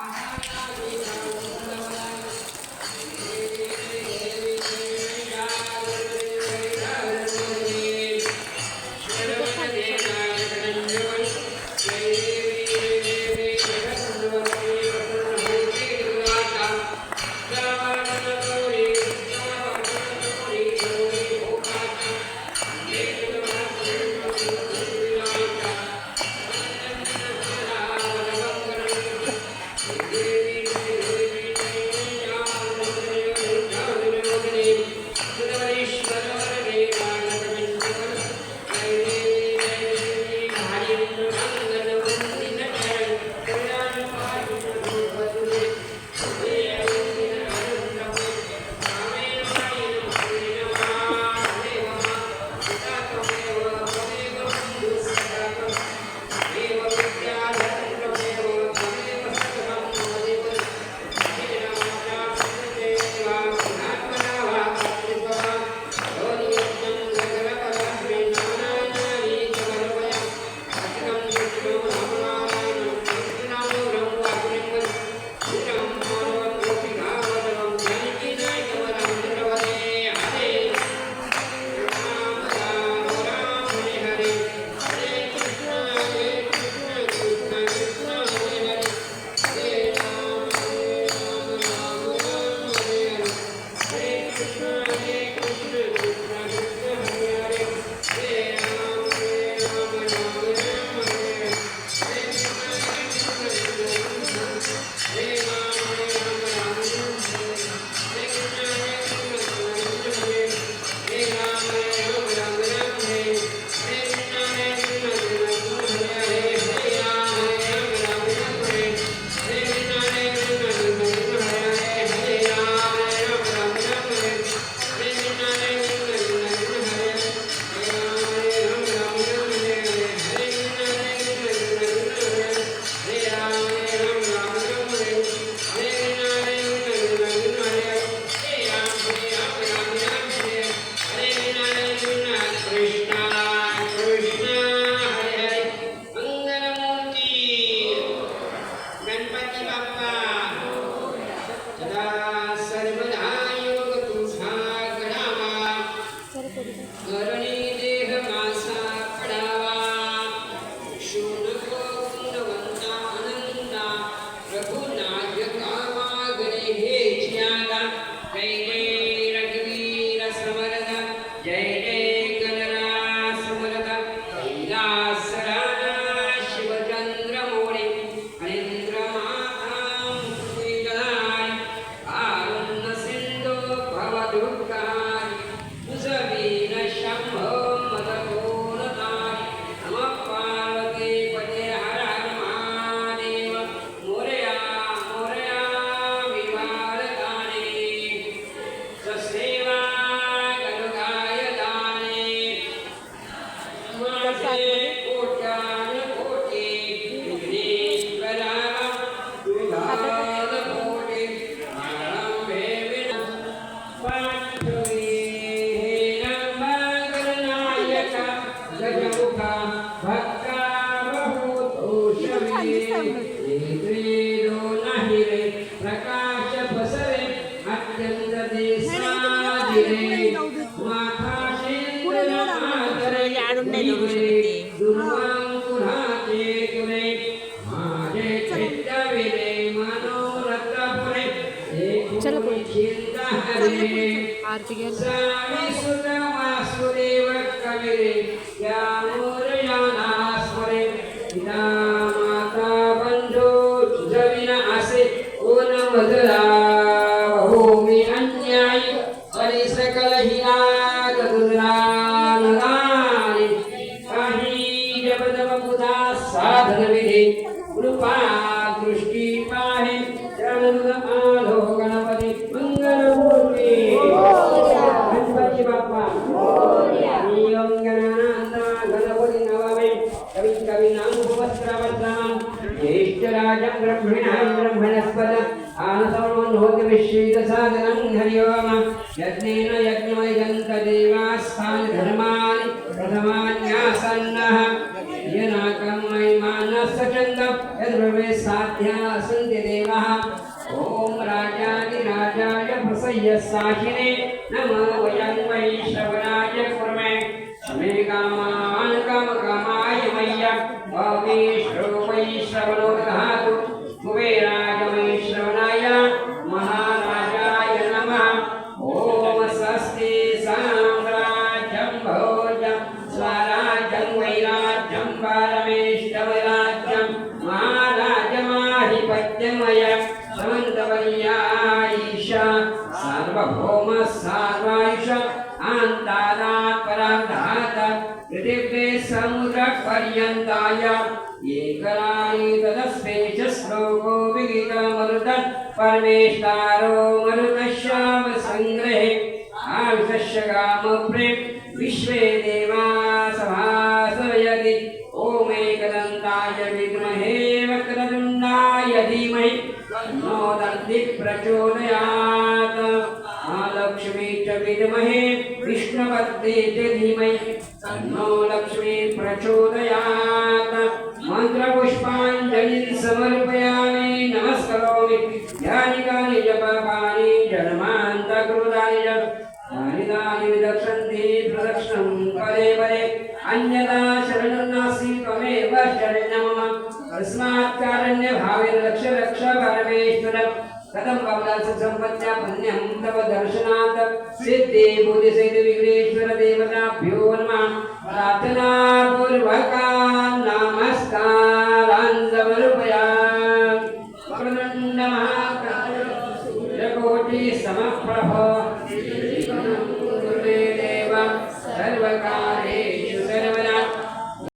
Amen. નાડુને દોરુષતે દુર્વાં પુરાતે કુરે માજે ચિત્ત વિરે મનોરથ પુરે ચલો કોઈ ચિંતા હરે આરતી ગેર સ્વામી સુતમા સુદેવ કવિરે જ્ઞાનોર જ્ઞાનાસ્વરે પિતા માતા બંધુ જવિન આસે ઓન મધરા ભૂમિ અન્યાય અને સકલ હિના કદુરા योगविश्वेदसाधनं हरिओम। यज्ञेन यज्ञमयन्तदेवास्तान् धर्मान् प्रथमान्यासन्नः। येनाकं मयिमानसचन्दं यद्भवे साध्या सन्ति देवः ॐ राजादिराजाय प्रसह्य साहिने नमो वयं श्रवणाय कुर्मे। मे कामान् कामकामाय मय्य भवेश्रो वै श्रवणोदः पराधात पृथिव्ये समुद्रपर्यन्ताय एकरायि तदस्ते च श्लोको विगितमरुतत् परमेष्टारो मरुतश्याम आविशस्य कामप्रे विश्वे देवा सभासयति ॐ विद्महे वक्रतुण्डाय धीमहि। तन्नो विद्महे विष्णुपत्नी च धीमहि तन्नो लक्ष्मी प्रचोदयात्। मन्त्रपुष्पाञ्जलिं समर्पयामि। नमस्करोमि। यानि कानि जपपानि जन्मान्तकृतानि च। तानि विदक्षन्ति प्रदक्षिणं पदे पदे। अन्यथा शरणं नास्ति त्वमेव शरण्यं मम। तस्मात् कारण्यभावेन रक्ष रक्ष परमेश्वर कथं भवदास सम्पत्त्या पुण्यं तव दर्शनात् सिद्धि बुद्धिसिद्धि विघ्नेश्वर देवताभ्यो नमः प्रार्थनापूर्वका